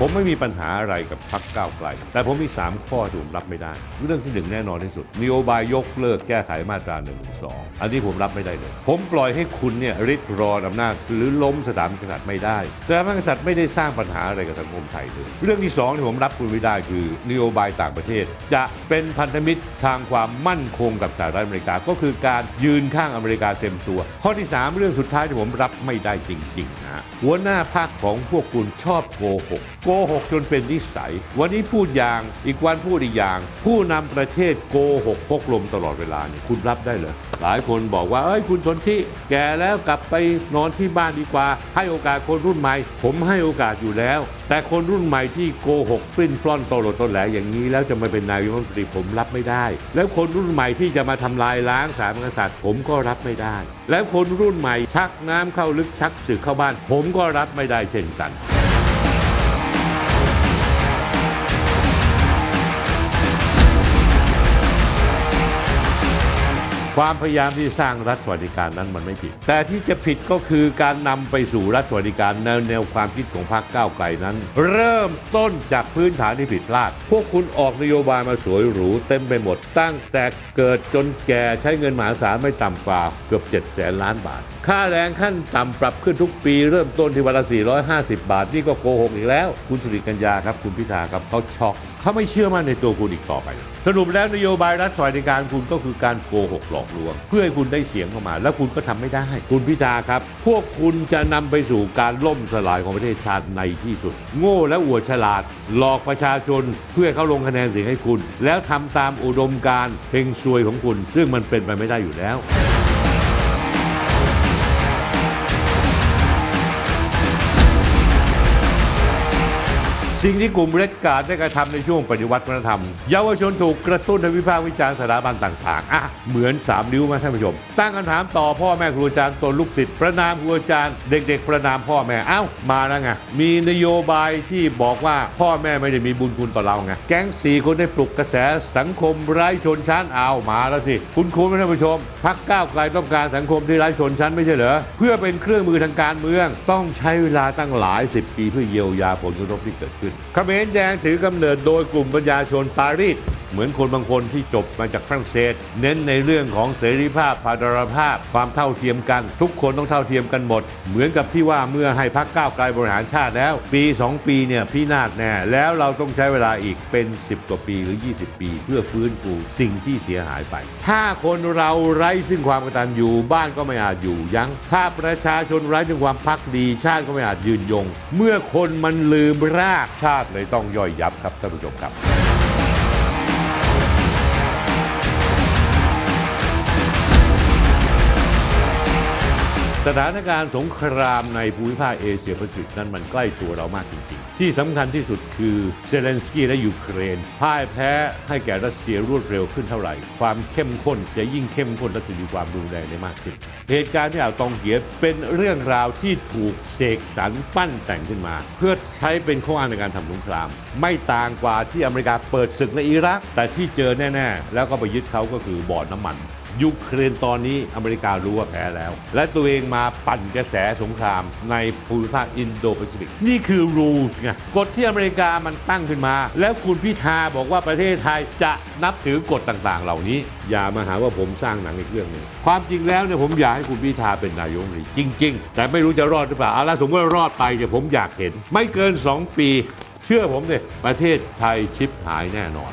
ผมไม่มีปัญหาอะไรกับพรรคก้าวไกล แต่ผมมี 3 ข้อที่ผมรับไม่ได้ เรื่องที่หนึ่งแน่นอนที่สุดนโยบายยกเลิกแก้ไขมาตรา1นึอันนี้ผมรับไม่ได้เลย ผมปล่อยให้คุณเนี่ยริดรอนอำนาจหรือล้มสถาบันกษัตริย์ไม่ได้สถาบันกษัตริย์ไม่ได้สร้างปัญหาอะไรกับสังคมไทยเลยเรื่องที่สองที่ผมรับคุณไม่ได้คือนโยบายต่างประเทศ จะเป็นพันธมิตรทางความมั่นคงกับสหรัฐอเมริกาก็คือการยืนข้างอเมริกาเต็มตัว ข้อที่ 3 เรื่องสุดท้ายที่ผมรับไม่ได้จริงๆนะฮะหัวหน้าภาคของพวกคุณชอบโกหกโกหกจนเป็นนิสัย วันนี้พูดอย่างอีกวันพูดอีกอย่าง ผู้นำประเทศโกหกพกลมตลอดเวลาเนี่ยคุณรับได้เหรอหลายคนบอกว่าเอ้ยคุณสนธิแก่แล้วกลับไปนอนที่บ้านดีกว่า ให้โอกาสคนรุ่นใหม่ ผมให้โอกาสอยู่แล้ว แต่คนรุ่นใหม่ที่โกหกปลิ้นปล้อนโตโลดโตแหลอย่างนี้ แล้วจะมาเป็นนายกรัฐมนตรีผมรับไม่ได้ แล้วคนรุ่นใหม่ที่จะมาทำลายล้างสาบันกษัตริย์ผมก็รับไม่ได้ แล้วคนรุ่นใหม่ชักน้ำเข้าลึกชักสึกเข้าบ้าน ผมก็รับไม่ได้เช่นกัน ความพยายามที่สร้างรัฐสวัสดิการนั้นมันไม่ผิด แต่ที่จะผิดก็คือการนำไปสู่รัฐสวัสดิการแนวแนวความคิดของพรรคก้าวไกลนั้น เริ่มต้นจากพื้นฐานที่ผิดพลาด พวกคุณออกนโยบายมาสวยหรูเต็มไปหมด ตั้งแต่เกิดจนแก่ใช้เงินมหาศาลไม่ต่ำกว่าเกือบ7แสนล้านบาท ค่าแรงขั้นต่ำปรับขึ้นทุกปี เริ่มต้นที่วันละ450 บาท นี่ก็โกหกอีกแล้ว คุณสุริกัญญาครับ คุณพิธาครับเขาช็อกเขาไม่เชื่อมั่นในตัวคุณอีกต่อไป สรุปแล้วนโยบายรัฐสวัสดิการคุณก็คือการโกหกหลอกลวง เพื่อให้คุณได้เสียงเข้ามา แล้วคุณก็ทำไม่ได้ คุณพิธาครับ พวกคุณจะนำไปสู่การล่มสลายของประเทศชาติในที่สุด โง่และอวดฉลาด หลอกประชาชน เพื่อเขาลงคะแนนเสียงให้คุณ แล้วทำตามอุดมการณ์เฮงซวยของคุณ ซึ่งมันเป็นไปไม่ได้อยู่แล้ว สิ่งที่กลุ่มเรดการ์ดได้กระทำในช่วงปฏิวัติวัฒนธรรม เยาวชนถูกกระตุ้นให้วิพากษ์วิจารณ์สถาบันต่างๆอะเหมือนสามนิ้วมาท่านผู้ชม ตั้งคำถามต่อพ่อแม่ครูอาจารย์ตนลูกศิษย์ประนามครูอาจารย์ เด็ก ๆ ประนามพ่อแม่เอ้ามาแล้วไงมีนโยบายที่บอกว่าพ่อแม่ไม่ได้มีบุญคุณต่อเราไงแก๊งสี่คนได้ปลุกกระแสสังคมไร้ชนชั้นเอามาแล้วสิคุณคุณท่านผู้ชมพักก้าวไกลต้องการสังคมที่ไร้ชนชั้นไม่ใช่เหรอเพื่อเป็นเครื่องมือทางการเมือง ต้องใช้เวลาตั้งหลายสิบปีเพื่อเยียวยาผลกระทบที่เกิดขึ้นเขมรแดงถือกำเนิดโดยกลุ่มประชาชนปารีส เหมือนคนบางคนที่จบมาจากฝรั่งเศส เน้นในเรื่องของเสรีภาพพาดรภาพ ความเท่าเทียมกัน ทุกคนต้องเท่าเทียมกันหมด เหมือนกับที่ว่าเมื่อให้พักก้าวไกลบริหารชาติแล้ว ปี 2 ปีเนี่ยพี่นาศแน่แล้วเราต้องใช้เวลาอีกเป็น 10 กว่าปีหรือ 20 ปี เพื่อฟื้นฟูสิ่งที่เสียหายไป ถ้าคนเราไร้ซึ่งความกตัญญูบ้านก็ไม่อาจอยู่ยัง้งถ้าประชาชนไร้ซึ่งความพักดี ชาติก็ไม่อาจยืนยง เมื่อคนมันลืมรากชาติเลยต้องย่อยยับครับท่านผู้ชมครับ สถานการณ์สงครามในภูมิภาคเอเชียแปซิฟิกนั้นมันใกล้ตัวเรามากจริงๆ ที่สำคัญที่สุดคือเซเลนสกี้และยูเครนพ่ายแพ้ให้แก่รัสเซียรวดเร็วขึ้นเท่าไหร่ ความเข้มข้นจะยิ่งเข้มข้นและจะมีความรุนแรงได้มากขึ้น เหตุการณ์ที่อ่าวตองเกียเป็นเรื่องราวที่ถูกเสกสรรปั้นแต่งขึ้นมา เพื่อใช้เป็นข้ออ้างในการทำสงคราม ไม่ต่างกว่าที่อเมริกาเปิดศึกในอิรัก แต่ที่เจอแน่ ๆ แล้วก็ไปยึดเขาก็คือบ่อน้ำมัน ยูเครนตอนนี้อเมริการู้ว่าแพ้แล้ว และตัวเองมาปั่นกระแสสงครามในภูมิภาคอินโดแปซิฟิก นี่คือ rules ไงกฎที่อเมริกามันตั้งขึ้นมา แล้วคุณพิธาบอกว่าประเทศไทยจะนับถือกฎต่างๆ เหล่านี้ อย่ามาหาว่าผมสร้างหนังอีกเรื่องหนึ่งความจริงแล้วเนี่ยผมอยากให้คุณพิธาเป็นนายกรัฐมนตรีจริง ๆ แต่ไม่รู้จะรอดหรือเปล่าเอาละสมมติว่ารอดไปเนี่ยผมอยากเห็น ไม่เกิน 2 ปี เชื่อผมเลยประเทศไทยชิปหายแน่นอน